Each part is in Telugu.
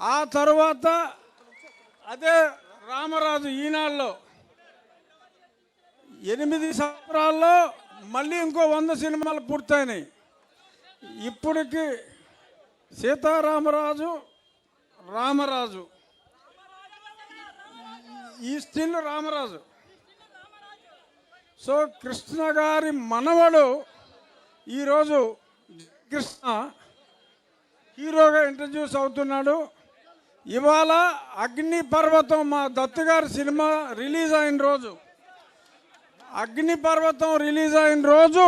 ఆ తర్వాత అదే రామరాజు ఈనాళ్ళలో ఎనిమిది సంవత్సరాల్లో మళ్ళీ ఇంకో వంద సినిమాలు పూర్తయినాయి. ఇప్పటికి సీతారామరాజు రామరాజు. ఈ స్టిల్ రామరాజు. సో కృష్ణ గారి మనవడు ఈరోజు కృష్ణ హీరోగా ఇంట్రడ్యూస్ అవుతున్నాడు. ఇవాళ అగ్ని పర్వతం మా దత్తు గారి సినిమా రిలీజ్ అయిన రోజు. అగ్ని పర్వతం రిలీజ్ అయిన రోజు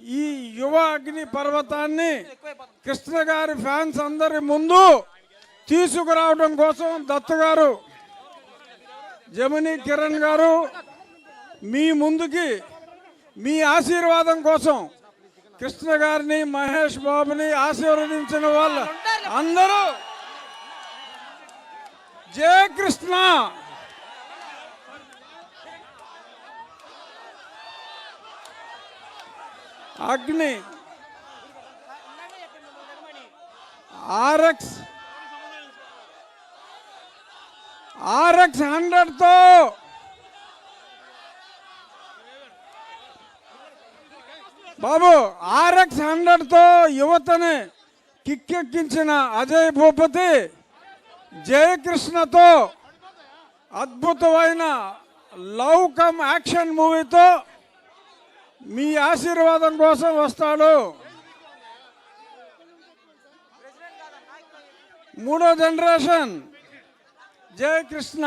ఈ యువ అగ్ని పర్వతాన్ని కృష్ణ గారి ఫ్యాన్స్ అందరి ముందు తీసుకురావడం కోసం దత్తు గారు జమిని కిరణ్ గారు మీ ముందుకి మీ ఆశీర్వాదం కోసం కృష్ణ గారిని మహేష్ బాబుని ఆశీర్వదించిన వాళ్ళు అందరూ జయ కృష్ణ. అగ్ని. ఆర్ఎక్స్. ఆర్ఎక్స్ హండ్రెడ్తో బాబు ఆర్ఎక్స్ హండ్రెడ్తో యువతని కిక్కెక్కించిన అజయ్ భూపతి. జయకృష్ణతో అద్భుతమైన లవ్ కమ్ యాక్షన్ మూవీతో మీ ఆశీర్వాదం కోసం వస్తాడు. మూడో జనరేషన్ జయకృష్ణ.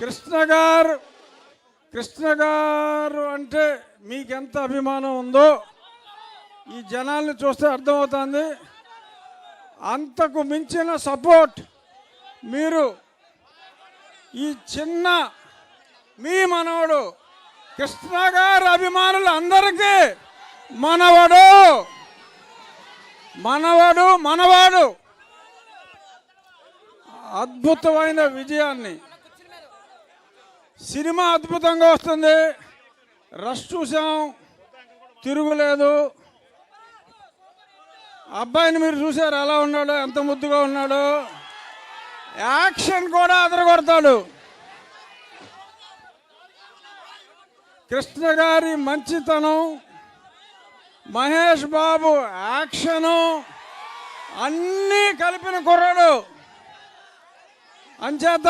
కృష్ణ గారు కృష్ణ గారు అంటే మీకెంత అభిమానం ఉందో ఈ జనాల్ని చూస్తే అర్థమవుతుంది. అంతకు మించిన సపోర్ట్ మీరు. ఈ చిన్న మీ మనవడు కృష్ణగారి అభిమానులు అందరికీ మనవడు. మనవడు మనవాడు. అద్భుతమైన విజయాన్ని. సినిమా అద్భుతంగా వస్తుంది. రష్ చూసాం. తిరుగులేదు. అబ్బాయిని మీరు చూసారు ఎలా ఉన్నాడు ఎంత ముద్దుగా ఉన్నాడు. యాక్షన్ కూడా అదరగొడతాడు. కృష్ణ గారి మంచితనం మహేష్ బాబు యాక్షను అన్నీ కలిపిన కుర్రాడు. అంచేత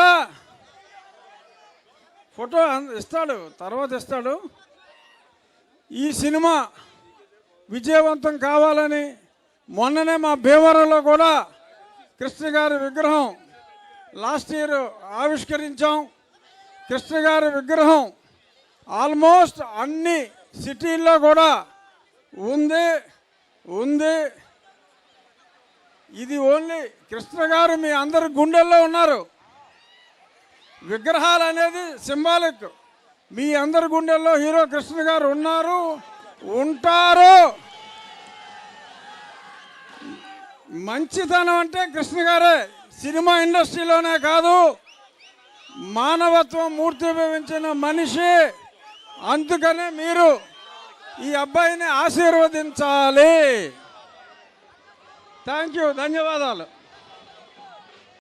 ఫోటో ఇస్తాడు తర్వాత ఇస్తాడు. ఈ సినిమా విజయవంతం కావాలని మొన్ననే మా భీమవరంలో కూడా కృష్ణ గారి విగ్రహం లాస్ట్ ఇయర్ ఆవిష్కరించాం. కృష్ణ గారి విగ్రహం ఆల్మోస్ట్ అన్ని సిటీల్లో కూడా ఉంది ఉంది. ఇది ఓన్లీ కృష్ణ గారు మీ అందరి గుండెల్లో ఉన్నారు. విగ్రహాలు అనేది సింబాలిక్. మీ అందరి గుండెల్లో హీరో కృష్ణ గారు ఉన్నారు ఉంటారు. మంచితనం అంటే కృష్ణ గారే. సినిమా ఇండస్ట్రీలోనే కాదు మానవత్వం మూర్తిభవించిన మనిషి. అందుకనే మీరు ఈ అబ్బాయిని ఆశీర్వదించాలి. థ్యాంక్ యూ ధన్యవాదాలు.